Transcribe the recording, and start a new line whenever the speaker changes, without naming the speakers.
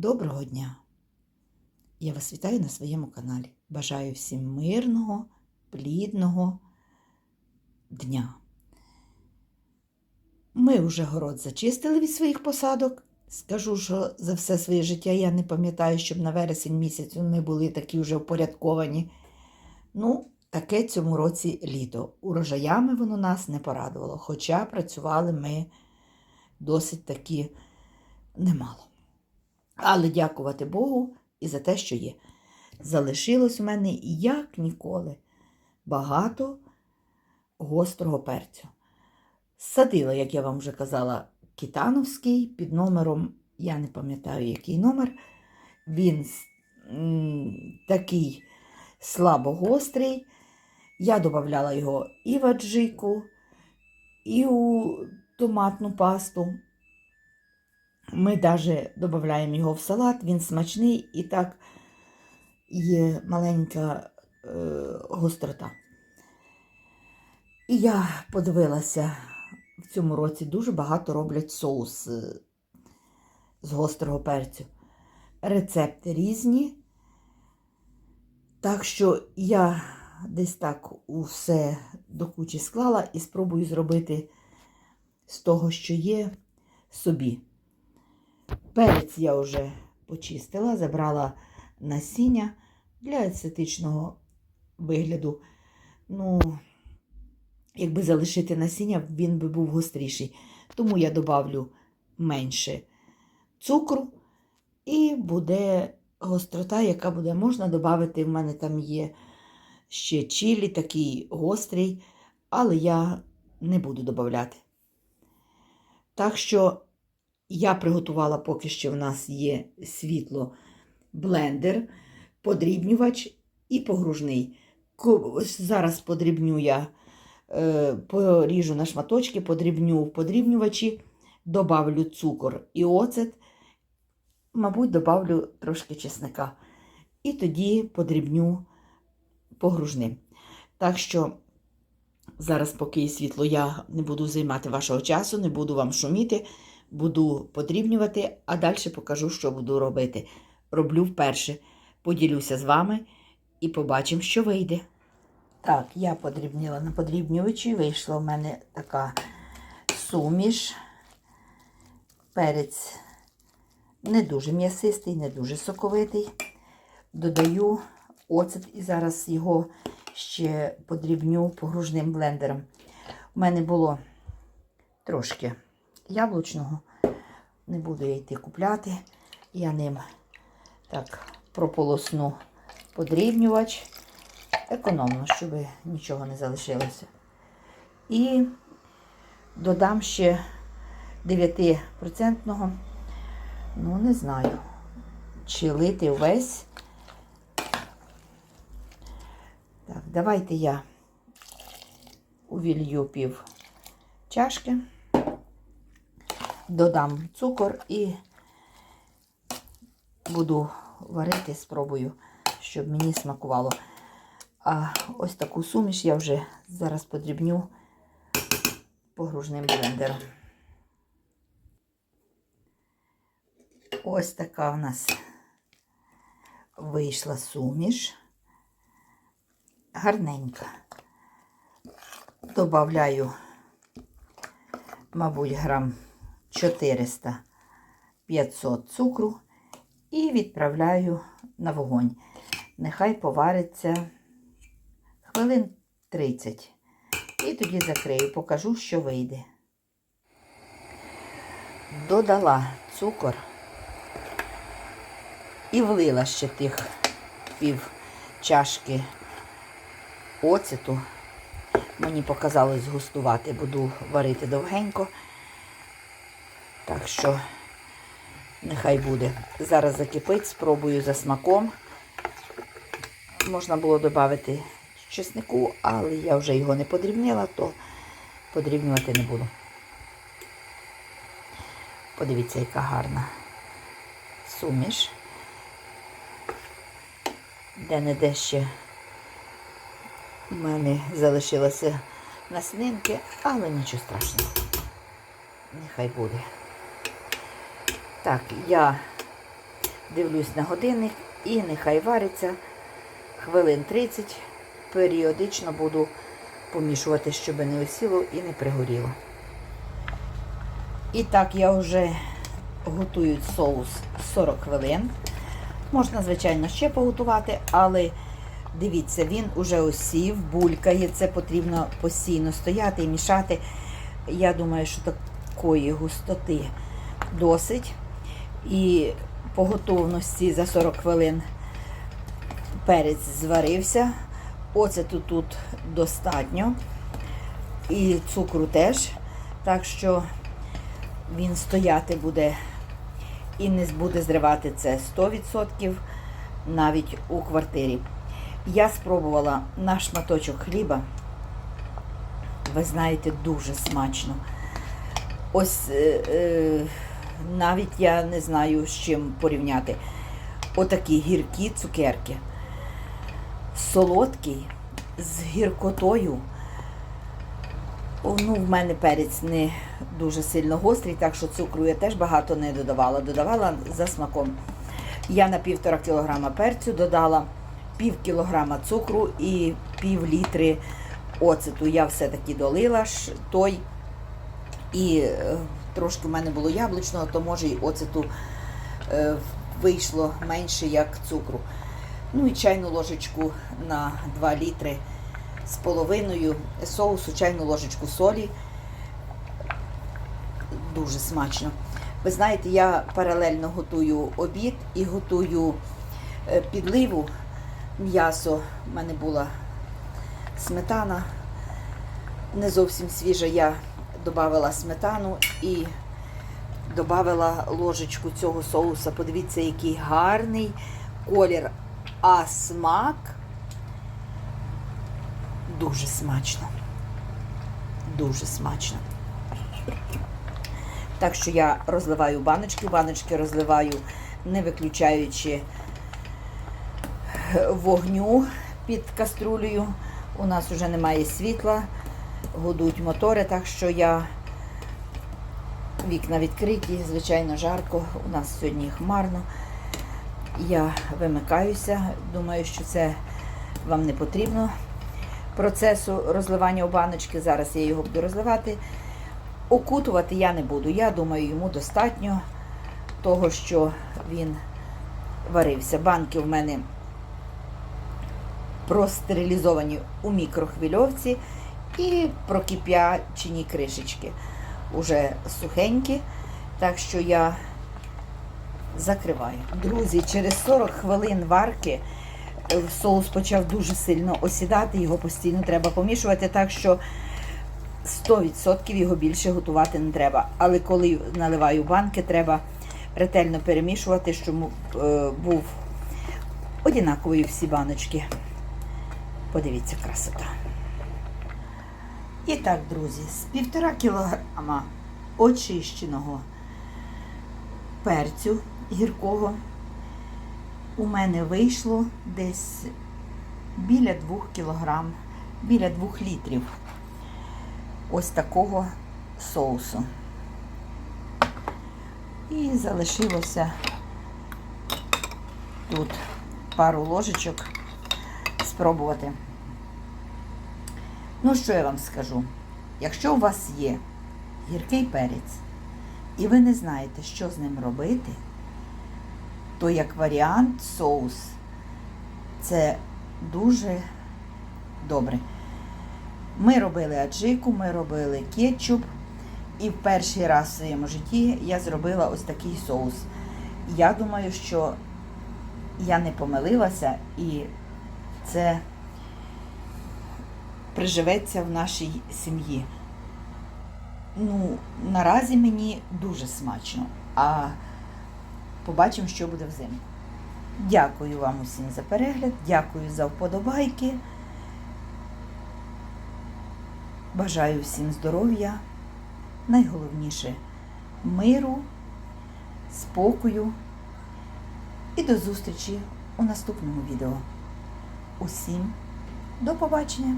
Доброго дня! Я вас вітаю на своєму каналі. Бажаю всім мирного, плідного дня. Ми вже город зачистили від своїх посадок. Скажу, що за все своє життя я не пам'ятаю, щоб на вересень місяць ми були такі вже впорядковані. Ну, таке цьому році літо. Урожаями воно нас не порадувало, хоча працювали ми досить таки немало. Але дякувати Богу і за те, що є. Залишилось у мене як ніколи багато гострого перцю. Садила, як я вам вже казала, китановський під номером, я не пам'ятаю, який номер. Він такий слабогострий. Я додавала його і в аджику, і у томатну пасту. Ми навіть додаємо його в салат, він смачний і так є маленька е, гострота. І я подивилася, в цьому році дуже багато роблять соус е, з гострого перцю. Рецепти різні. Так що я десь так усе до кучі склала і спробую зробити з того, що є, собі. Перець я вже почистила, забрала насіння для естетичного вигляду. Ну, якби залишити насіння, він би був гостріший. Тому я добавлю менше цукру і буде гострота, яка буде можна додати. В мене там є ще чилі, такий гострий, але я не буду додати. Так що я приготувала поки що в нас є світло блендер, подрібнювач і погружний. Зараз подрібню я, е, поріжу на шматочки, подрібню в подрібнювачі, добавлю цукор і оцет, мабуть, добавлю трошки чесника. І тоді подрібню погружним. Так що зараз, поки світло, я не буду займати вашого часу, не буду вам шуміти буду подрібнювати, а далі покажу, що буду робити. Роблю вперше. Поділюся з вами і побачимо, що вийде. Так, я подрібнила на подрібнювачі. Вийшла в мене така суміш. Перець не дуже м'ясистий, не дуже соковитий. Додаю оцет і зараз його ще подрібню погружним блендером. У мене було трошки яблучного. Не буду я йти купляти. Я ним так прополосну подрібнювач. Економно, щоб нічого не залишилося. І додам ще 9%, ну, не знаю, чи лити весь. Так, давайте я увілью пів чашки додам цукор і буду варити, спробую, щоб мені смакувало. А ось таку суміш я вже зараз подрібню погружним блендером. Ось така у нас вийшла суміш. Гарненька. Добавляю, мабуть, грам 400 500 цукру і відправляю на вогонь. Нехай повариться хвилин 30. І тоді закрию, покажу, що вийде. Додала цукор і влила ще тих пів чашки оцету. Мені показалось згустувати, буду варити довгенько. Так що нехай буде. Зараз закипить, спробую за смаком. Можна було додати чеснику, але я вже його не подрібнила, то подрібнювати не буду. Подивіться, яка гарна суміш. Де-не-де ще в мене залишилося наснинки, але нічого страшного. Нехай буде. Так, я Дивлюсь на годинник і нехай вариться хвилин 30. Періодично буду помішувати, щоб не осіло і не пригоріло. І так, я вже готую соус 40 хвилин. Можна, звичайно, ще поготувати, але дивіться, він уже осів, булькає. Це потрібно постійно стояти і мішати. Я думаю, що такої густоти досить. І по готовності за 40 хвилин перець зварився. Оцету тут достатньо. І цукру теж. Так що він стояти буде і не буде зривати це 100% навіть у квартирі. Я спробувала на шматочок хліба. Ви знаєте, дуже смачно. Ось е, е, навіть я не знаю з чим порівняти. Отакі гіркі цукерки. Солодкий з гіркотою. Ну, в мене перець не дуже сильно гострий, так що цукру я теж багато не додавала. Додавала за смаком. Я на півтора кілограма перцю додала пів кілограма цукру і пів літри оцету. Я все-таки долила ж той. І е, трошки в мене було яблучного, то може і оцету е, вийшло менше, як цукру. Ну і чайну ложечку на 2 літри з половиною соусу, чайну ложечку солі. Дуже смачно. Ви знаєте, я паралельно готую обід і готую е, підливу м'ясо. У мене була сметана, не зовсім свіжа. Я додавала сметану і додавала ложечку цього соуса. Подивіться, який гарний колір, а смак дуже смачно. Дуже смачно. Так що я розливаю баночки, баночки розливаю, не виключаючи вогню під каструлею. У нас вже немає світла, годують мотори, так що я вікна відкриті, звичайно, жарко. У нас сьогодні хмарно. Я вимикаюся, думаю, що це вам не потрібно процесу розливання у баночки. Зараз я його буду розливати. Окутувати я не буду. Я думаю, йому достатньо того, що він варився. Банки в мене простерилізовані у мікрохвильовці і прокип'ячені кришечки. Уже сухенькі, так що я закриваю. Друзі, через 40 хвилин варки е, соус почав дуже сильно осідати, його постійно треба помішувати, так що 100% його більше готувати не треба. Але коли наливаю банки, треба ретельно перемішувати, щоб е, був однаковий всі баночки. Подивіться, красота. І так, друзі, з півтора кілограма очищеного перцю гіркого у мене вийшло десь біля 2 кілограм, біля 2 літрів ось такого соусу. І залишилося тут пару ложечок спробувати. Ну, що я вам скажу? Якщо у вас є гіркий перець, і ви не знаєте, що з ним робити, то як варіант соус це дуже добре. Ми робили аджику, ми робили кетчуп, і в перший раз в своєму житті я зробила ось такий соус. Я думаю, що я не помилилася і це приживеться в нашій сім'ї. Ну, наразі мені дуже смачно, а побачимо, що буде взимку. Дякую вам усім за перегляд, дякую за вподобайки. Бажаю всім здоров'я, найголовніше миру, спокою і до зустрічі у наступному відео. Усім до побачення!